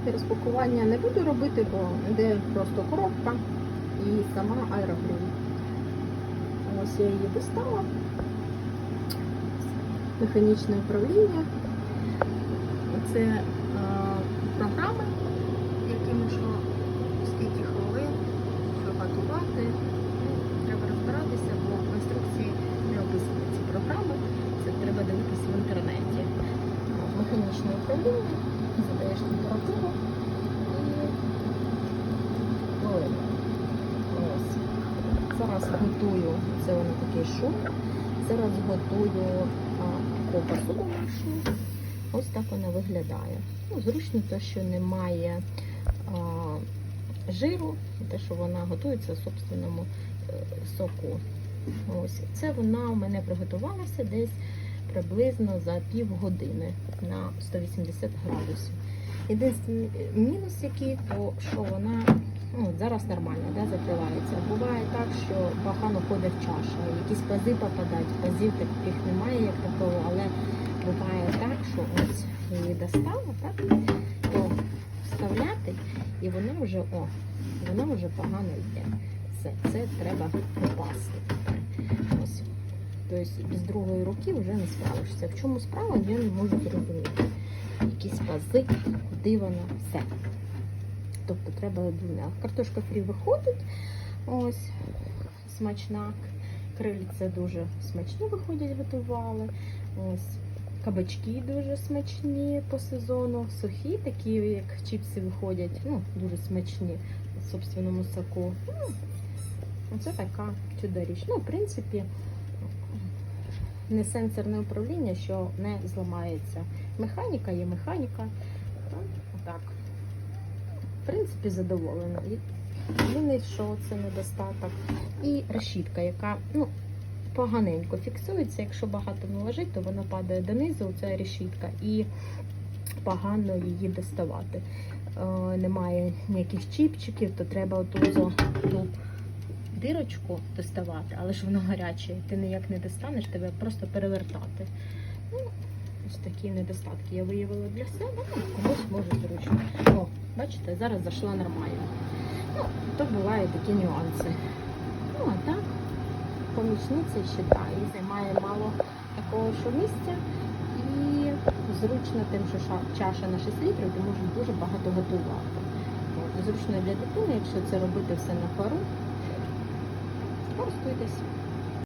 розпаковки. Розпакування не буду робити, бо йде просто коробка і сама аерогриль. Ось я її достала. Механічне управління. Це е, програми, якими що скільки хвилин, що готувати. Ну, Треба розбиратися, бо в інструкції не описані ці програми. Це треба дивитися в інтернеті. Механічне управління, задаєш температуру і хвилину. Ось. Зараз готую, це воно такий шум. Зараз готую а, таку. Ось так вона виглядає. Ну, зручно те, що немає а, жиру, те, що вона готується в собственному е, соку. Ось. Це вона у мене приготувалася десь приблизно за півгодини на 180 градусів. Єдиний мінус який, то що вона ну, зараз нормально да, закривається. Буває так, що погано ходить чаша, якісь пази попадають, пазів таких немає, як такого, але буває так, що ось її достала, так, то вставляти, і вона вже, о, вона вже погано йде. Все, це треба попасти. Ось. Тобто без другої руки вже не справишся. В чому справа, я не можу зрозуміти. Якісь пази, куди вона, все. Тобто треба двома. Картошка фрі виходить. Ось смачна. Крильця дуже смачні виходять, готували. Ось кабачки дуже смачні по сезону. Сухі, такі, як чіпси виходять, ну, дуже смачні в собственному соку. Оце така чуда річ. Ну, в принципі, не сенсорне управління, що не зламається. Механіка є механіка. Так. В принципі, задоволена. Єдине, що це недостаток. І решітка, яка ну, поганенько фіксується. Якщо багато наложить, то вона падає донизу, ця решітка, і погано її доставати. Е, немає ніяких чіпчиків, то треба оту за дирочку доставати, але ж воно гаряче, ти ніяк не достанеш, тебе просто перевертати. Ну, ось такі недостатки я виявила для себе, ну, комусь може зручно. О, бачите, зараз зайшла нормально. Ну, то бувають такі нюанси. Ну, а так, помічниця ще та, і займає мало такого що місця. І зручно тим, що чаша на 6 літрів, ти можеш дуже багато готувати. Зручно для дитини, якщо це робити все на пару. Користуйтесь.